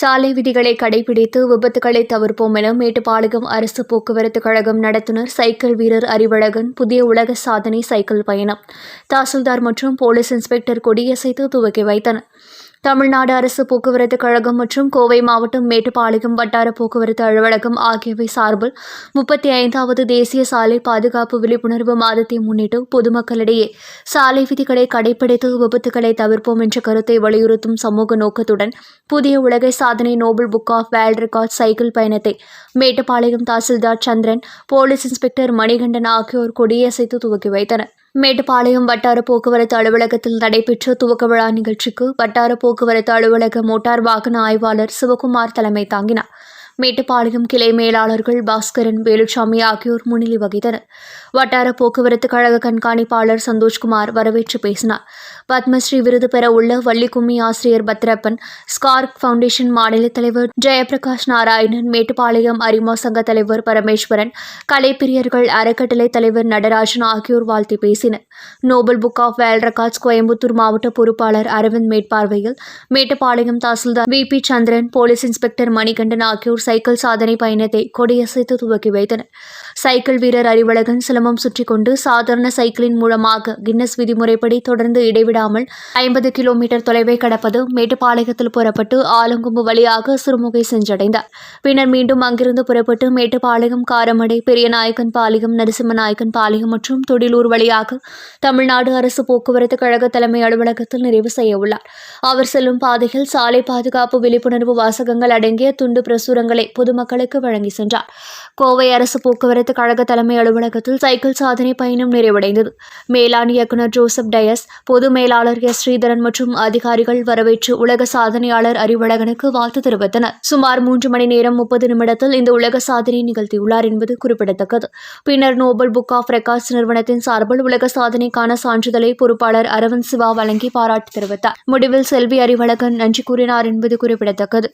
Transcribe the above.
சாலை விதிகளை கடைபிடித்து விபத்துகளை தவிர்ப்போம் என மேட்டுப்பாளையம் அரசு போக்குவரத்து கழகம் நடத்துனர் சைக்கிள் வீரர் அறிவழகன் புதிய உலக சாதனை சைக்கிள் பயணம். தாசில்தார் மற்றும் போலீஸ் இன்ஸ்பெக்டர் கொடியசைத்து துவக்கி வைத்தனர். தமிழ்நாடு அரசு போக்குவரத்து கழகம் மற்றும் கோவை மாவட்டம் மேட்டுப்பாளையம் வட்டார போக்குவரத்து அலுவலகம் ஆகியவை சார்பில் முப்பத்தி ஐந்தாவது தேசிய சாலை பாதுகாப்பு விழிப்புணர்வு மாதத்தை முன்னிட்டு பொதுமக்களிடையே சாலை விதிகளை கடைபிடித்து விபத்துகளை தவிர்ப்போம் என்ற கருத்தை வலியுறுத்தும் சமூக நோக்கத்துடன் புதிய உலக சாதனை Noble book of world record cycle பயணத்தை மேட்டுப்பாளையம் தாசில்தார் சந்திரன் போலீஸ் இன்ஸ்பெக்டர் மணிகண்டன் ஆகியோர் கொடியசைத்து துவக்கி வைத்தனர். மேட்டுப்பாளையம் வட்டார போக்குவரத்து அலுவலகத்தில் நடைபெற்ற துவக்க விழா நிகழ்ச்சிக்கு வட்டார போக்குவரத்து அலுவலக மோட்டார் வாகன ஆய்வாளர் சிவகுமார் தலைமை தாங்கினார். மேட்டுப்பாளையம் கிளை மேலாளர்கள் பாஸ்கரன் வேலுச்சாமி ஆகியோர் முன்னிலை வகித்தனர். வட்டார போக்குவரத்து கழக கண்காணிப்பாளர் சந்தோஷ்குமார் வரவேற்று பேசினார். பத்மஸ்ரீ விருது பெற உள்ள வள்ளிக்கும்மி ஆசிரியர் பத்ரப்பன் ஸ்கார்க் ஃபவுண்டேஷன் மாநில தலைவர் ஜெயபிரகாஷ் நாராயணன் மேட்டுப்பாளையம் அரிமா சங்க தலைவர் பரமேஸ்வரன் கலைப்பிரியர்கள் அறக்கட்டளை தலைவர் நடராஜன் ஆகியோர் வாழ்த்தி பேசினர். Noble book of world records Coimbatore மாவட்ட பொறுப்பாளர் அரவிந்த் மேற்பார்வையில் Mettupalayam tahsildar V P Chandran police inspector Manikandan ஆகியோர் சைக்கிள் சாதனை பயணத்தை கொடியசைத்து துவக்கி வைத்தனர். சைக்கிள் வீரர் அறிவழகன் சிலம்பம் சுற்றி கொண்டு சாதாரண சைக்கிளின் மூலமாக கின்னஸ் விதிமுறைப்படி தொடர்ந்து இடைவிடாமல் ஐம்பது கிலோமீட்டர் தொலைவை கடப்பது மேட்டுப்பாளையத்தில் புறப்பட்டு ஆலங்கொம்பு வழியாக சிறுமுகை சென்றடைந்தார். பின்னர் மீண்டும் அங்கிருந்து புறப்பட்டு மேட்டுப்பாளையம் காரமடை பெரியநாயக்கன் பாளையம் நரசிம்மநாயக்கன் பாளையம் மற்றும் தொடிலூர் வழியாக தமிழ்நாடு அரசு போக்குவரத்து கழக தலைமை அலுவலகத்தில் நிறைவு செய்ய உள்ளார். அவர் செல்லும் பாதையில் சாலை பாதுகாப்பு விழிப்புணர்வு வாசகங்கள் அடங்கிய துண்டு பிரசுரங்களை பொதுமக்களுக்கு வழங்கி சென்றார். கோவை அரசு போக்குவரத்து போக்குவரத்து கழக தலைமை அலுவலகத்தில் சைக்கிள் சாதனை பயணம் நிறைவடைந்தது. மேலாண் இயக்குநர் ஜோசப் டயஸ் பொது மேலாளர் எஸ் ஸ்ரீதரன் மற்றும் அதிகாரிகள் வரவேற்று உலக சாதனையாளர் அறிவழகனுக்கு வாழ்த்து தெரிவித்தனர். சுமார் மூன்று மணி நேரம் முப்பது நிமிடத்தில் இந்த உலக சாதனை நிகழ்த்தியுள்ளார் என்பது குறிப்பிடத்தக்கது. பின்னர் நோபல் புக் ஆஃப் ரெக்கார்ட்ஸ் நிறுவனத்தின் சார்பில் உலக சாதனைக்கான சான்றிதழை பொறுப்பாளர் அரவிந்த் சிவா வழங்கி பாராட்டு தெரிவித்தார். முடிவில் செல்வி அறிவழகன் நன்றி கூறினார் என்பது குறிப்பிடத்தக்கது.